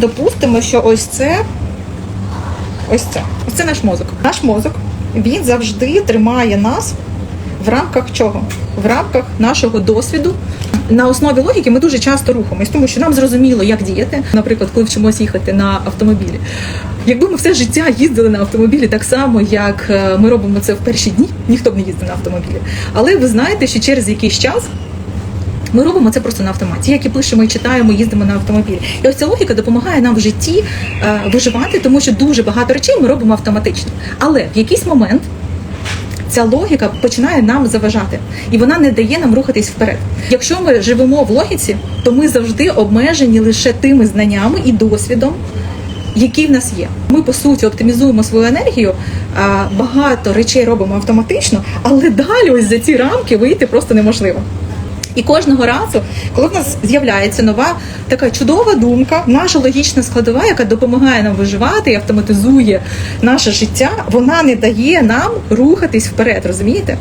Допустимо, що ось це, ось це, ось це наш мозок. Наш мозок він завжди тримає нас в рамках чого? В рамках нашого досвіду. На основі логіки ми дуже часто рухаємось, тому що нам зрозуміло, як діяти. Наприклад, коли вчимось їхати на автомобілі. Якби ми все життя їздили на автомобілі так само, як е, ми робимо це в перші дні, ніхто б не їздив на автомобілі. Але ви знаєте, що через якийсь час ми робимо це просто на автоматі. Як і пишемо і читаємо, їздимо на автомобілі. І ось ця логіка допомагає нам в житті е, виживати, тому що дуже багато речей ми робимо автоматично. Але в якийсь момент ця логіка починає нам заважати, і вона не дає нам рухатись вперед. Якщо ми живемо в логіці, то ми завжди обмежені лише тими знаннями і досвідом. Які в нас є, ми по суті оптимізуємо свою енергію, багато речей робимо автоматично, але далі ось за ці рамки вийти просто неможливо. І кожного разу, коли в нас з'являється нова така чудова думка, наша логічна складова, яка допомагає нам виживати і автоматизує наше життя, вона не дає нам рухатись вперед, розумієте?